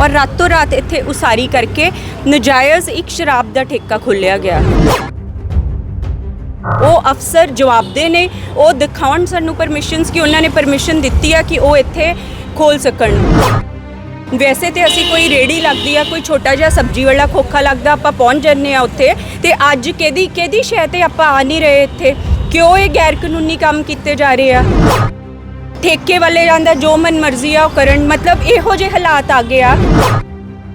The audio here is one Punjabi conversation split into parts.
ਔਰ ਰਾਤੋਂ ਰਾਤ ਇੱਥੇ ਉਸਾਰੀ ਕਰਕੇ ਨਜਾਇਜ਼ ਇੱਕ ਸ਼ਰਾਬ ਦਾ ਠੇਕਾ ਖੋਲ੍ਹਿਆ ਗਿਆ। ਉਹ ਅਫਸਰ ਜਵਾਬਦੇ ਨੇ, ਉਹ ਦਿਖਾਉਣ ਸਾਨੂੰ ਪਰਮਿਸ਼ਨਸ ਕਿ ਉਹਨਾਂ ਨੇ ਪਰਮਿਸ਼ਨ ਦਿੱਤੀ ਆ ਕਿ ਉਹ ਇੱਥੇ ਖੋਲ ਸਕਣ। ਵੈਸੇ ਤੇ ਅਸੀਂ ਕੋਈ ਰੇੜੀ ਲੱਗਦੀ ਆ, ਕੋਈ ਛੋਟਾ ਜਿਹਾ ਸਬਜ਼ੀ ਵਾਲਾ ਖੋਖਾ ਲੱਗਦਾ, ਆਪਾਂ ਪਹੁੰਚ ਜੰਨੇ ਆ ਉੱਥੇ ਤੇ ਅੱਜ ਕਿਹਦੀ ਕਿਹਦੀ ਸ਼ੈ ਤੇ ਆਪਾਂ ਆ ਨਹੀਂ ਰਹੇ ਇੱਥੇ? ਕਿਉਂ ਇਹ ਗੈਰ ਕਾਨੂੰਨੀ ਕੰਮ ਕੀਤੇ ਜਾ ਰਹੇ ਆ? ਠੇਕੇ ਵਾਲੇ ਜਾਂਦਾ ਜੋ ਮਨ ਮਰਜ਼ੀ ਆ ਉਹ ਕਰਨ। ਮਤਲਬ ਇਹੋ ਜਿਹੇ ਹਾਲਾਤ ਆ ਗਏ ਆ।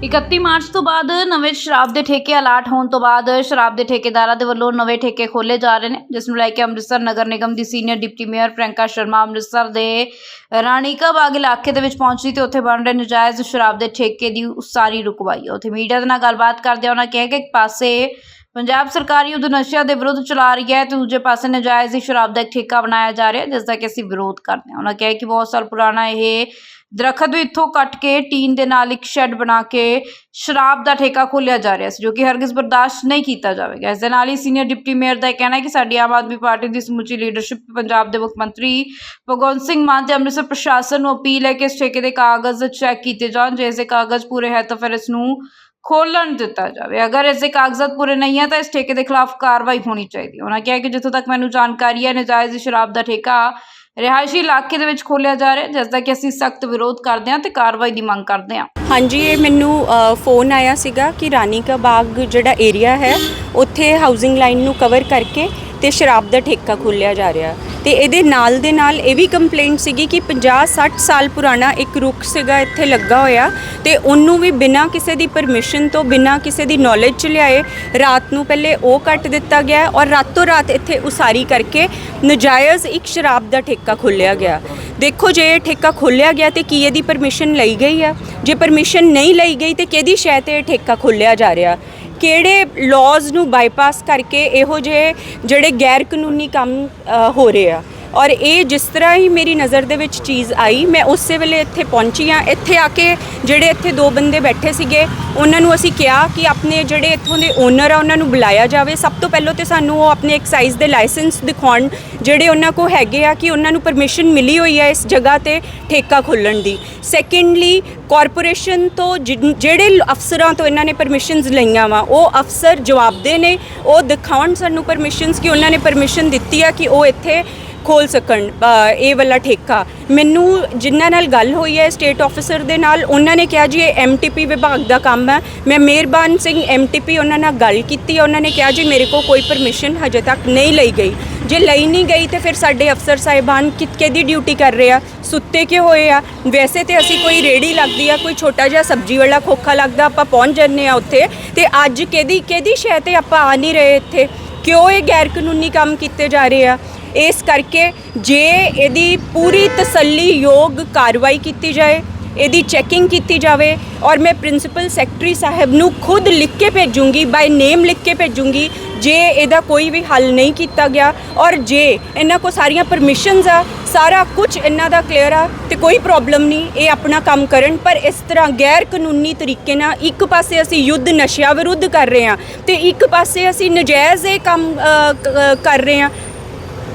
31 ਮਾਰਚ ਤੋਂ ਬਾਅਦ ਨਵੇਂ ਸ਼ਰਾਬ ਦੇ ਠੇਕੇ ਅਲਾਟ ਹੋਣ ਤੋਂ ਬਾਅਦ ਸ਼ਰਾਬ ਦੇ ਠੇਕੇਦਾਰਾਂ ਦੇ ਵੱਲੋਂ ਨਵੇਂ ਠੇਕੇ ਖੋਲੇ ਜਾ ਰਹੇ ਨੇ, ਜਿਸ ਨੂੰ ਲੈ ਕੇ ਅੰਮ੍ਰਿਤਸਰ ਨਗਰ ਨਿਗਮ ਦੀ senior deputy mayor Priyanka Sharma Amritsar ਦੇ ਰਾਣੀਕਾ ਬਾਗ ਇਲਾਕੇ ਦੇ ਵਿੱਚ ਪਹੁੰਚੀ ਤੇ ਉੱਥੇ ਬਣ ਰਹੇ ਨਜਾਇਜ਼ ਸ਼ਰਾਬ ਦੇ ਠੇਕੇ ਦੀ ਉਸਾਰੀ ਰੁਕਵਾਈ ਉੱਥੇ ਮੀਡੀਆ ਦੇ ਨਾਲ ਗੱਲਬਾਤ ਕਰਦਿਆਂ ਉਹਨਾਂ ਕਿਹਾ ਕਿ ਇੱਕ ਪਾਸੇ ਪੰਜਾਬ ਸਰਕਾਰ ਯੁੱਧ ਨਸ਼ਿਆਂ ਦੇ ਵਿਰੁੱਧ ਚਲਾ ਰਹੀ ਹੈ ਤੇ ਦੂਜੇ ਪਾਸੇ ਨਜਾਇਜ਼ ਹੀ ਸ਼ਰਾਬ ਦਾ ਇੱਕ ਠੇਕਾ ਬਣਾਇਆ ਜਾ ਰਿਹਾ ਹੈ, ਜਿਸ ਦਾ ਕਿ ਅਸੀਂ ਵਿਰੋਧ ਕਰਦੇ ਹਾਂ। ਉਹਨਾਂ ਕਿਹਾ ਕਿ ਬਹੁਤ ਸਾਲ ਪੁਰਾਣਾ ਇਹ ਦਰਖਤ ਵੀ ਇੱਥੋਂ ਕੱਟ ਕੇ ਟੀਨ ਦੇ ਨਾਲ ਇੱਕ ਸ਼ੈੱਡ ਬਣਾ ਕੇ ਸ਼ਰਾਬ ਦਾ ਠੇਕਾ ਖੋਲ੍ਹਿਆ ਜਾ ਰਿਹਾ ਸੀ, ਜੋ ਕਿ ਹਰਗਿਜ਼ ਬਰਦਾਸ਼ਤ ਨਹੀਂ ਕੀਤਾ ਜਾਵੇਗਾ। ਇਸ ਦੇ ਨਾਲ ਹੀ ਸੀਨੀਅਰ ਡਿਪਟੀ ਮੇਅਰ ਦਾ ਇਹ ਕਹਿਣਾ ਹੈ ਕਿ ਸਾਡੀ ਆਮ ਆਦਮੀ ਪਾਰਟੀ ਦੀ ਸਮੁੱਚੀ ਲੀਡਰਸ਼ਿਪ ਪੰਜਾਬ ਦੇ ਮੁੱਖ ਮੰਤਰੀ ਭਗਵੰਤ ਸਿੰਘ ਮਾਨ ਤੇ ਅੰਮ੍ਰਿਤਸਰ ਪ੍ਰਸ਼ਾਸਨ ਨੂੰ ਅਪੀਲ ਹੈ ਕਿ ਇਸ ਠੇਕੇ ਦੇ ਕਾਗਜ਼ ਚੈੱਕ ਕੀਤੇ ਜਾਣ, ਜੇ ਇਸ ਦੇ ਕਾਗਜ਼ ਪੂਰੇ ਹੈ ਤਾਂ ਫਿਰ ਇਸ ਨੂੰ ਖੋਲਣ ਦਿੱਤਾ ਜਾਵੇ। ਅਗਰ ਇਸ ਦੇ ਕਾਗਜ਼ਾਤ ਪੂਰੇ ਨਹੀਂ ਹੈ ਤਾਂ ਇਸ ਠੇਕੇ ਦੇ ਖਿਲਾਫ ਕਾਰਵਾਈ ਹੋਣੀ ਚਾਹੀਦੀ ਹੈ। ਉਹਨਾਂ ਕਿਹਾ ਕਿ ਜਿੱਥੋਂ ਤੱਕ ਮੈਨੂੰ ਜਾਣਕਾਰੀ ਹੈ, ਨਜਾਇਜ਼ ਸ਼ਰਾਬ ਦਾ ਠੇਕਾ ਰਿਹਾਇਸ਼ੀ ਇਲਾਕੇ ਦੇ ਵਿੱਚ ਖੋਲਿਆ ਜਾ ਰਿਹਾ ਹੈ, ਜਿਸ ਦਾ ਕਿ ਅਸੀਂ ਸਖਤ ਵਿਰੋਧ ਕਰਦੇ ਹਾਂ ਤੇ ਕਾਰਵਾਈ ਦੀ ਮੰਗ ਕਰਦੇ ਹਾਂ। ਹਾਂਜੀ, ਇਹ ਮੈਨੂੰ ਫੋਨ ਆਇਆ ਸੀਗਾ ਕਿ ਰਾਨੀ ਕਾ ਬਾਗ ਜਿਹੜਾ ਏਰੀਆ ਹੈ, ਉੱਥੇ ਹਾਊਸਿੰਗ ਲਾਈਨ ਨੂੰ ਕਵਰ ਕਰਕੇ ਤੇ ਸ਼ਰਾਬ ਦਾ ਠੇਕਾ ਖੋਲਿਆ ਜਾ ਰਿਹਾ। ਤੇ ਇਹਦੇ ਨਾਲ ਦੇ ਨਾਲ ਇਹ ਵੀ ਕੰਪਲੇਂਟ ਸੀਗੀ ਕਿ 50 60 ਸਾਲ ਪੁਰਾਣਾ ਇੱਕ ਰੁੱਖ ਸੀਗਾ, ਇੱਥੇ ਲੱਗਾ ਹੋਇਆ ਤੇ ਉਹਨੂੰ ਵੀ ਬਿਨਾਂ ਕਿਸੇ ਦੀ ਪਰਮਿਸ਼ਨ ਤੋਂ, ਬਿਨਾਂ ਕਿਸੇ ਦੀ ਨੌਲੇਜ ਚ ਲਿਆਏ। ਰਾਤ ਨੂੰ ਪਹਿਲੇ ਉਹ ਕੱਟ ਦਿੱਤਾ ਗਿਆ ਔਰ ਰਾਤੋਂ ਰਾਤ ਇੱਥੇ ਉਸਾਰੀ ਕਰਕੇ ਨਜਾਇਜ਼ ਇੱਕ ਸ਼ਰਾਬ ਦਾ ਠੇਕਾ ਖੋਲ੍ਹਿਆ ਗਿਆ। ਦੇਖੋ ਜੇ ਇਹ ਠੇਕਾ ਖੋਲ੍ਹਿਆ ਗਿਆ ਤੇ ਕੀ ਇਹਦੀ ਪਰਮਿਸ਼ਨ ਲਈ ਗਈ ਆ? ਜੇ ਪਰਮਿਸ਼ਨ ਨਹੀਂ ਲਈ ਗਈ ਤੇ ਕਿਹਦੀ ਸ਼ੈ ਤੇ ਇਹ ਠੇਕਾ ਖੋਲ੍ਹਿਆ ਜਾ ਰਿਹਾ? ਕਿਹੜੇ ਲਾਜ਼ ਨੂੰ ਬਾਈਪਾਸ ਕਰਕੇ ਇਹੋ ਜਿਹੇ ਜਿਹੜੇ ਗੈਰ ਕਾਨੂੰਨੀ ਕੰਮ ਹੋ ਰਹੇ ਆ? ਔਰ ਇਹ ਜਿਸ ਤਰ੍ਹਾਂ ਹੀ ਮੇਰੀ ਨਜ਼ਰ ਦੇ ਵਿੱਚ ਚੀਜ਼ ਆਈ, ਮੈਂ ਉਸੇ ਵੇਲੇ ਇੱਥੇ ਪਹੁੰਚੀ ਆ ਇੱਥੇ ਆ ਕੇ ਜਿਹੜੇ ਇੱਥੇ ਦੋ ਬੰਦੇ ਬੈਠੇ ਸੀਗੇ, ਉਹਨਾਂ ਨੂੰ ਅਸੀਂ ਕਿਹਾ ਕਿ ਆਪਣੇ ਜਿਹੜੇ ਇੱਥੋਂ ਦੇ ਓਨਰ ਆ, ਉਹਨਾਂ ਨੂੰ ਬੁਲਾਇਆ ਜਾਵੇ। ਸਭ ਤੋਂ ਪਹਿਲਾਂ ਤੇ ਸਾਨੂੰ ਉਹ ਆਪਣੇ ਐਕਸਾਈਜ਼ ਦੇ ਲਾਇਸੈਂਸ ਦਿਖਾਉਣ ਜਿਹੜੇ ਉਹਨਾਂ ਕੋ ਹੈਗੇ ਆ ਕਿ ਉਹਨਾਂ ਨੂੰ ਪਰਮਿਸ਼ਨ ਮਿਲੀ ਹੋਈ ਹੈ ਇਸ ਜਗ੍ਹਾ ਤੇ ਠੇਕਾ ਖੋਲਣ ਦੀ। ਸੈਕੰਡਲੀ ਕਾਰਪੋਰੇਸ਼ਨ ਤੋਂ ਜਿਨ- ਜਿਹੜੇ ਅਫਸਰਾਂ ਤੋਂ ਇਹਨਾਂ ਨੇ ਪਰਮਿਸ਼ਨਸ ਲਈਆਂ ਵਾ, ਉਹ ਅਫਸਰ ਜਵਾਬਦੇ ਨੇ। ਉਹ ਦਿਖਾਉਣ ਸਾਨੂੰ ਪਰਮਿਸ਼ਨਸ ਕਿ ਉਹਨਾਂ ਨੇ ਪਰਮਿਸ਼ਨ ਦਿੱਤੀ ਆ ਕਿ ਉਹ ਇੱਥੇ ਖੋਲ ਸਕਣ ਇਹ ਵਾਲਾ ਠੇਕਾ। ਮੈਨੂੰ ਜਿਨ੍ਹਾਂ ਨਾਲ ਗੱਲ ਹੋਈ ਹੈ ਸਟੇਟ ਆਫੀਸਰ ਦੇ ਨਾਲ, ਉਹਨਾਂ ਨੇ ਕਿਹਾ ਜੀ, ਇਹ ਐਮਟੀਪੀ ਵਿਭਾਗ ਦਾ ਕੰਮ ਹੈ। ਮੈਂ ਮਿਹਰਬਾਨ ਸਿੰਘ ਐਮਟੀਪੀ ਉਹਨਾਂ ਨਾਲ ਗੱਲ ਕੀਤੀ, ਉਹਨਾਂ ਨੇ ਕਿਹਾ ਜੀ, ਮੇਰੇ ਕੋਲ ਕੋਈ ਪਰਮਿਸ਼ਨ ਹਜੇ ਤੱਕ ਨਹੀਂ ਲਈ ਗਈ। ਜੇ ਲਈ ਨਹੀਂ ਗਈ, ਤੇ ਫਿਰ ਸਾਡੇ ਅਫਸਰ ਸਾਹਿਬਾਨ ਕਿ ਕਿਹਦੀ ਡਿਊਟੀ ਕਰ ਰਹੇ ਆ? ਸੁੱਤੇ ਕਿਉਂ ਹੋਏ ਆ? ਵੈਸੇ ਤੇ ਅਸੀਂ ਕੋਈ ਰੇੜੀ ਲੱਗਦੀ ਆ, ਕੋਈ ਛੋਟਾ ਜਿਹਾ ਸਬਜ਼ੀ ਵਾਲਾ ਖੋਖਾ ਲੱਗਦਾ, ਆਪਾਂ ਪਹੁੰਚ ਜੰਨੇ ਆ ਉੱਥੇ। ਤੇ ਅੱਜ ਕਿਹਦੀ ਕਿਹਦੀ ਸ਼ੈ ਤੇ ਆਪਾਂ ਆ ਨਹੀਂ ਰਹੇ ਇੱਥੇ? ਕਿਉਂ ਇਹ ਗੈਰ ਕਾਨੂੰਨੀ ਕੰਮ ਕੀਤੇ ਜਾ ਰਹੇ ਆ? ਇਸ ਕਰਕੇ ਜੇ ਇਹਦੀ ਪੂਰੀ ਤਸੱਲੀਯੋਗ ਕਾਰਵਾਈ ਕੀਤੀ ਜਾਏ, ਇਹਦੀ ਚੈਕਿੰਗ ਕੀਤੀ ਜਾਵੇ ਔਰ ਮੈਂ ਪ੍ਰਿੰਸੀਪਲ ਸੈਕਟਰੀ ਸਾਹਿਬ ਨੂੰ ਖੁਦ ਲਿਖ ਕੇ ਭੇਜੂੰਗੀ ਬਾਈ ਨੇਮ ਲਿਖ ਕੇ ਭੇਜੂੰਗੀ, ਜੇ ਇਹਦਾ ਕੋਈ ਵੀ ਹੱਲ ਨਹੀਂ ਕੀਤਾ ਗਿਆ ਔਰ ਜੇ ਇਹਨਾਂ ਕੋ ਸਾਰੀਆਂ ਪਰਮਿਸ਼ਨਸ ਆ, ਸਾਰਾ ਕੁਝ ਇਹਨਾਂ ਦਾ ਕਲੀਅਰ ਆ ਤੇ ਕੋਈ ਪ੍ਰੋਬਲਮ ਨਹੀਂ, ਇਹ ਆਪਣਾ ਕੰਮ ਕਰਨ। ਪਰ ਇਸ ਤਰ੍ਹਾਂ ਗੈਰ ਕਾਨੂੰਨੀ ਤਰੀਕੇ ਨਾਲ ਇੱਕ ਪਾਸੇ ਅਸੀਂ ਯੁੱਧ ਨਸ਼ਿਆਂ ਵਿਰੁੱਧ ਕਰ ਰਹੇ ਹਾਂ ਤੇ ਇੱਕ ਪਾਸੇ ਅਸੀਂ ਨਜਾਇਜ਼ ਇਹ ਕੰਮ ਕਰ ਰਹੇ ਹਾਂ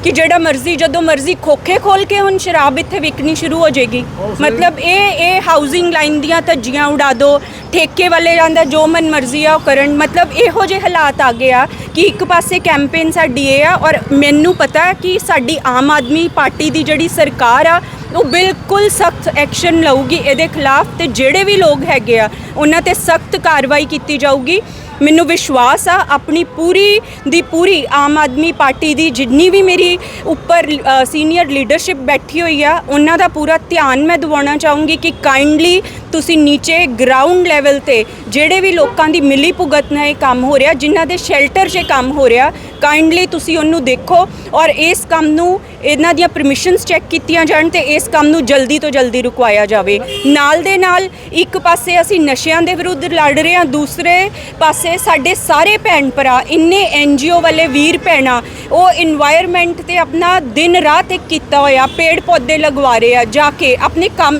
ਕਿ ਜਿਹੜਾ ਮਰਜ਼ੀ ਜਦੋਂ ਮਰਜ਼ੀ ਖੋਖੇ ਖੋਲ ਕੇ ਹੁਣ ਸ਼ਰਾਬ ਇੱਥੇ ਵਿਕਣੀ ਸ਼ੁਰੂ ਹੋ ਜਾਏਗੀ। ਮਤਲਬ ਇਹ ਇਹ ਹਾਊਸਿੰਗ ਲਾਈਨ ਦੀਆਂ ਧੱਜੀਆਂ ਉਡਾ ਦੋ ਠੇਕੇ ਵਾਲੇ ਜਾਂਦਾ ਜੋ ਮਨ ਮਰਜ਼ੀ ਆ ਉਹ ਕਰਨ। ਮਤਲਬ ਇਹੋ ਜਿਹੇ ਹਾਲਾਤ ਆ ਗਏ ਆ ਕਿ ਇੱਕ ਪਾਸੇ ਕੈਂਪੇਨ ਸਾਡੀ ਇਹ ਆ ਔਰ ਮੈਨੂੰ ਪਤਾ ਹੈ ਕਿ ਸਾਡੀ ਆਮ ਆਦਮੀ ਪਾਰਟੀ ਦੀ ਜਿਹੜੀ ਸਰਕਾਰ ਆ ਉਹ ਬਿਲਕੁਲ ਸਖਤ ਐਕਸ਼ਨ ਲਊਗੀ ਇਹਦੇ ਖਿਲਾਫ ਤੇ ਜਿਹੜੇ ਵੀ ਲੋਕ ਹੈਗੇ ਆ ਉਹਨਾਂ ਤੇ ਸਖਤ ਕਾਰਵਾਈ ਕੀਤੀ ਜਾਊਗੀ। ਮੈਨੂੰ ਵਿਸ਼ਵਾਸ ਆ ਆਪਣੀ ਪੂਰੀ ਦੀ ਪੂਰੀ ਆਮ ਆਦਮੀ ਪਾਰਟੀ ਦੀ ਜਿੰਨੀ ਵੀ ਮੇਰੀ ਉੱਪਰ ਸੀਨੀਅਰ ਲੀਡਰਸ਼ਿਪ ਬੈਠੀ ਹੋਈ ਆ, ਉਹਨਾਂ ਦਾ ਪੂਰਾ ਧਿਆਨ ਮੈਂ ਦਿਵਾਉਣਾ ਚਾਹੂੰਗੀ ਕਿ ਕਾਈਂਡਲੀ ਤੁਸੀਂ ਨੀਚੇ ਗਰਾਊਂਡ ਲੈਵਲ ਤੇ ਜਿਹੜੇ ਵੀ ਲੋਕਾਂ ਦੀ ਮਿਲੀ ਭੁਗਤ ਨਾਲ ਇਹ ਕੰਮ ਹੋ ਰਿਹਾ, ਜਿਨ੍ਹਾਂ ਦੇ ਸ਼ੈਲਟਰ 'ਚ ਕੰਮ ਹੋ ਰਿਹਾ ਕਾਈਂਡਲੀ ਤੁਸੀਂ ਉਹਨੂੰ ਦੇਖੋ ਔਰ ਇਸ ਕੰਮ ਨੂੰ, ਇਹਨਾਂ ਦੀਆਂ ਪਰਮਿਸ਼ਨਸ ਚੈੱਕ ਕੀਤੀਆਂ ਜਾਣ ਤੇ ਇਸ ਕੰਮ ਨੂੰ ਜਲਦੀ ਤੋਂ ਜਲਦੀ ਰੁਕਵਾਇਆ ਜਾਵੇ। ਨਾਲ ਦੇ ਨਾਲ ਇੱਕ ਪਾਸੇ ਅਸੀਂ ਨਸ਼ਿਆਂ ਦੇ ਵਿਰੁੱਧ ਲੜ ਰਹੇ ਹਾਂ, ਦੂਸਰੇ ਪਾਸੇ ਸਾਡੇ ਸਾਰੇ ਭੈਣ ਭਰਾ, ਇੰਨੇ ਐਨਜੀਓ ਵਾਲੇ ਵੀਰ ਭੈਣਾ, ਉਹ এনवायरमेंट ਤੇ ਆਪਣਾ ਦਿਨ ਰਾਤ ਇੱਕ ਕੀਤਾ ਹੋਇਆ, ਪੇੜ ਪੌਦੇ ਲਗਵਾ ਰਹੇ ਆ, ਜਾ ਕੇ ਆਪਣੇ ਕੰਮ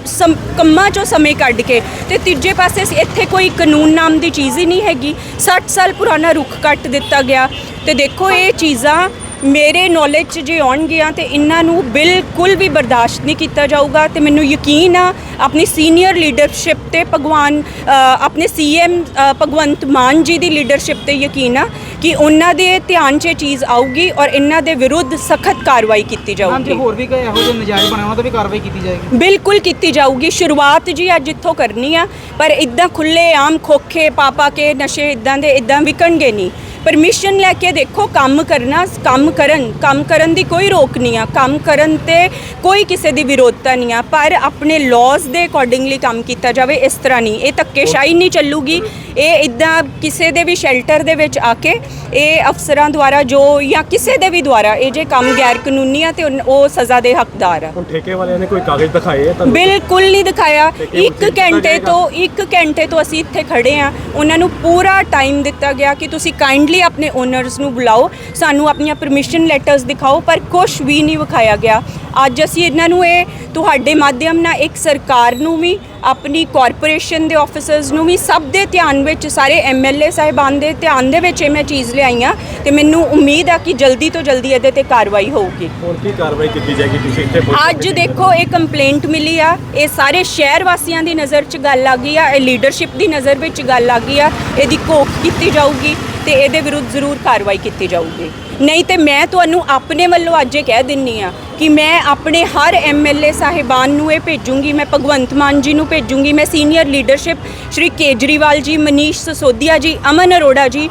ਕੰਮਾਂ ਚੋਂ ਸਮੇਂ ਕੱਢ ਕੇ। ਤੇ ਤੀਜੇ ਪਾਸੇ ਇੱਥੇ ਕੋਈ ਕਾਨੂੰਨ ਨਾਮ ਦੀ ਚੀਜ਼ ਹੀ ਨਹੀਂ ਹੈਗੀ। 60 ਸਾਲ ਪੁਰਾਣਾ ਰੁੱਖ ਕੱਟ ਦਿੱਤਾ ਗਿਆ। ਤੇ ਦੇਖੋ ਇਹ ਚੀਜ਼ਾਂ ਮੇਰੇ ਨੌਲੇਜ 'ਚ ਜੇ ਆਉਣਗੀਆਂ ਤੇ ਇਹਨਾਂ ਨੂੰ ਬਿਲਕੁਲ ਵੀ ਬਰਦਾਸ਼ਤ ਨਹੀਂ ਕੀਤਾ ਜਾਊਗਾ। ਤੇ ਮੈਨੂੰ ਯਕੀਨ ਆ ਆਪਣੀ ਸੀਨੀਅਰ ਲੀਡਰਸ਼ਿਪ ਤੇ ਭਗਵਾਨ ਅ, ਆਪਣੇ ਸੀਐਮ ਭਗਵੰਤ ਮਾਨ ਜੀ ਦੀ ਲੀਡਰਸ਼ਿਪ ਤੇ ਯਕੀਨ ਆ ਕਿ ਉਹਨਾਂ ਦੇ ਧਿਆਨ 'ਚ ਇਹ ਚੀਜ਼ ਆਊਗੀ ਔਰ ਇਹਨਾਂ ਦੇ ਵਿਰੁੱਧ ਸਖਤ ਕਾਰਵਾਈ ਕੀਤੀ ਹਾਂਜੀ ਜਾਊਗੀ। ਹੋਰ ਵੀ ਕਈ ਇਹੋ ਜਿਹੇ ਨਜਾਇਜ਼ ਬਣੇ ਉਹਨਾਂ ਤੇ ਵੀ ਕਾਰਵਾਈ ਕੀਤੀ ਜਾਏਗੀ। ਬਿਲਕੁਲ ਕੀਤੀ ਜਾਊਗੀ। ਸ਼ੁਰੂਆਤ ਜੀ ਅੱਜ ਇੱਥੋਂ ਕਰਨੀ ਆ ਪਰ ਇਦਾਂ ਖੁੱਲੇ ਆਮ ਖੋਖੇ ਪਾਪਾ ਕੇ ਨਸ਼ੇ ਇਦਾਂ ਦੇ ਇਦਾਂ ਵਿਕਣਗੇ ਨਹੀਂ। ਪਰਮਿਸ਼ਨ ਲੈ ਕੇ ਦੇਖੋ ਕੰਮ ਕਰਨਾ ਕੰਮ ਕਰਨ ਕੰਮ ਕਰਨ ਦੀ ਕੋਈ ਰੋਕ ਨਹੀਂ ਆ। ਕੰਮ ਕਰਨ ਤੇ ਕੋਈ ਕਿਸੇ ਦੀ ਵਿਰੋਧਤਾ ਨਹੀਂ ਆ। ਪਰ ਆਪਣੇ ਲਾਜ਼ ਦੇ ਅਕੋਰਡਿੰਗਲੀ ਕੰਮ ਕੀਤਾ ਜਾਵੇ ਇਸ ਤਰ੍ਹਾਂ ਨਹੀਂ। ਇਹ ਧੱਕੇਸ਼ਾਹੀ ਨਹੀਂ ਚੱਲੂਗੀ। ਇਹ ਇਦਾਂ ਕਿਸੇ ਦੇ ਵੀ ਸ਼ੈਲਟਰ ਦੇ ਵਿੱਚ ਆ ਕੇ ਇਹ ਅਫਸਰਾਂ ਦੁਆਰਾ ਜੋ ਜਾਂ ਕਿਸੇ ਦੇ ਵੀ ਦੁਆਰਾ ਇਹ ਜੇ ਕੰਮ ਗੈਰ ਕਾਨੂੰਨੀ ਆ ਤੇ ਉਨ- ਉਹ ਸਜ਼ਾ ਦੇ ਹੱਕਦਾਰ ਆ। ਹੁਣ ਠੇਕੇ ਵਾਲਿਆਂ ਨੇ ਕੋਈ ਕਾਗਜ਼ ਦਿਖਾਏ ਆ ਤੁਹਾਨੂੰ? ਬਿਲਕੁਲ ਨਹੀਂ ਦਿਖਾਇਆ। ਤੇ ਕੀ ਇੱਕ ਕੀਤਾ ਘੰਟੇ ਜਾਏਗਾ? ਤੋਂ ਇੱਕ ਘੰਟੇ ਤੋਂ ਅਸੀਂ ਇੱਥੇ ਖੜੇ ਆ। ਉਹਨਾਂ ਨੂੰ ਪੂਰਾ ਟਾਈਮ ਦਿੱਤਾ ਗਿਆ ਕਿ ਤੁਸੀਂ ਕਾਈਂਡਲੀ ਆਪਣੇ ਓਨਰਸ ਨੂੰ ਬੁਲਾਓ ਸਾਨੂੰ ਆਪਣੀਆਂ ਪਰਮਿਸ਼ਨ ਲੈਟਰਸ ਦਿਖਾਓ ਪਰ ਕੁਝ ਵੀ ਨਹੀਂ ਵਿਖਾਇਆ ਗਿਆ। ਅੱਜ ਅਸੀਂ ਇਹਨਾਂ ਨੂੰ ਇਹ ਤੁਹਾਡੇ ਮਾਧਿਅਮ ਨਾਲ ਇੱਕ ਸਰਕਾਰ ਨੂੰ ਵੀ ਆਪਣੀ ਕਾਰਪੋਰੇਸ਼ਨ ਦੇ ਆਫੀਸਰਸ ਨੂੰ ਵੀ ਸਭ ਦੇ ਧਿਆਨ ਵਿੱਚ ਸਾਰੇ ਐਮਐਲਏ ਸਾਹਿਬਾਨ ਦੇ ਧਿਆਨ ਦੇ ਵਿੱਚ ਇਹ ਮੈਂ ਚੀਜ਼ ਲਿਆਈਆਂ ਤੇ ਮੈਨੂੰ ਉਮੀਦ ਆ ਕਿ ਜਲਦੀ ਤੋਂ ਜਲਦੀ ਇਹਦੇ ਤੇ ਕਾਰਵਾਈ ਹੋਊਗੀ। ਹੁਣ ਕੀ ਕਾਰਵਾਈ ਕੀਤੀ ਜਾਏਗੀ? ਤੁਸੀਂ ਇੱਥੇ ਅੱਜ ਦੇਖੋ ਇਹ ਕੰਪਲੇਂਟ ਮਿਲੀ ਆ ਇਹ ਸਾਰੇ ਸ਼ਹਿਰ ਵਾਸੀਆਂ ਦੀ ਨਜ਼ਰ 'ਚ ਗੱਲ ਆ ਗਈ ਆ ਇਹ ਲੀਡਰਸ਼ਿਪ ਦੀ ਨਜ਼ਰ ਵਿੱਚ ਗੱਲ ਆ ਗਈ ਆ ਇਹਦੀ ਕੋਖ ਕੀਤੀ ਜਾਊਗੀ। ਤੇ ਇਹਦੇ ਵਿਰੁੱਧ ਜ਼ਰੂਰ ਕਾਰਵਾਈ ਕੀਤੀ ਜਾਊਗੀ। ਨਹੀਂ ਤੇ ਮੈਂ ਤੁਹਾਨੂੰ ਆਪਣੇ ਵੱਲੋਂ ਅੱਜ ਇਹ ਕਹਿ ਦਿੰਨੀ ਆ ਕਿ ਮੈਂ ਆਪਣੇ ਹਰ ਐਮਐਲਏ ਸਾਹਿਬਾਨ ਨੂੰ ਇਹ ਭੇਜੂੰਗੀ, ਮੈਂ ਭਗਵੰਤ ਮਾਨ ਜੀ ਨੂੰ ਭੇਜੂੰਗੀ, ਮੈਂ ਸੀਨੀਅਰ ਲੀਡਰਸ਼ਿਪ ਸ਼੍ਰੀ ਕੇਜਰੀਵਾਲ ਜੀ, ਮਨੀਸ਼ ਸਸੋਦੀਆ ਜੀ, ਅਮਨ ਅਰੋੜਾ ਜੀ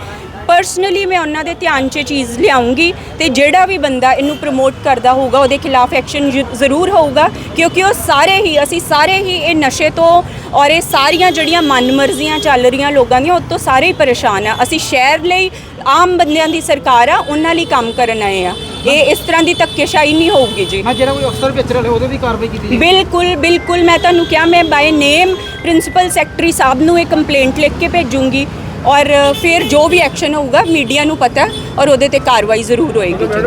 ਪਰਸਨਲੀ ਮੈਂ ਉਹਨਾਂ ਦੇ ਧਿਆਨ 'ਚ ਚੀਜ਼ ਲਿਆਉਂਗੀ ਤੇ ਜਿਹੜਾ ਵੀ ਬੰਦਾ ਇਹਨੂੰ ਪ੍ਰਮੋਟ ਕਰਦਾ ਹੋਊਗਾ ਉਹਦੇ ਖਿਲਾਫ ਐਕਸ਼ਨ ਜ਼ਰੂਰ ਹੋਊਗਾ ਕਿਉਂਕਿ ਉਹ ਸਾਰੇ ਹੀ ਅਸੀਂ ਸਾਰੇ ਹੀ ਇਹ ਨਸ਼ੇ ਤੋਂ ਔਰ ਇਹ ਸਾਰੀਆਂ ਜਿਹੜੀਆਂ ਮਨਮਰਜ਼ੀਆਂ ਚੱਲ ਰਹੀਆਂ ਲੋਕਾਂ ਦੀਆਂ ਉਹ ਤੋਂ ਸਾਰੇ ਹੀ ਪਰੇਸ਼ਾਨ ਆ। ਅਸੀਂ ਸ਼ਹਿਰ ਲਈ ਆਮ ਬੰਦਿਆਂ ਦੀ ਸਰਕਾਰ ਆ ਉਹਨਾਂ ਲਈ ਕੰਮ ਕਰਨ ਆਏ ਆ। ਇਹ ਇਸ ਤਰ੍ਹਾਂ ਦੀ ਧੱਕੇਸ਼ਾਹੀ ਨਹੀਂ ਹੋਊਗੀ ਜੀ। ਹਾਂ ਜਿਹੜਾ ਕੋਈ ਅਫਸਰ ਵਿੱਚ ਰਲੇ ਉਹਦੇ ਵੀ ਕਾਰਵਾਈ ਕੀਤੀ ਬਿਲਕੁਲ ਬਿਲਕੁਲ ਮੈਂ ਤੁਹਾਨੂੰ ਕਿਹਾ ਮੈਂ ਬਾਈ ਨੇਮ ਪ੍ਰਿੰਸੀਪਲ ਸੈਕਟਰੀ ਸਾਹਿਬ ਨੂੰ ਇਹ ਕੰਪਲੇਂਟ ਲਿਖ ਕੇ ਭੇਜੂੰਗੀ। ਔਰ ਫਿਰ ਜੋ ਵੀ ਐਕਸ਼ਨ ਹੋਊਗਾ ਮੀਡੀਆ ਨੂੰ ਪਤਾ ਔਰ ਉਹਦੇ ਤੇ ਕਾਰਵਾਈ ਜ਼ਰੂਰ ਹੋਏਗੀ। ਜੀ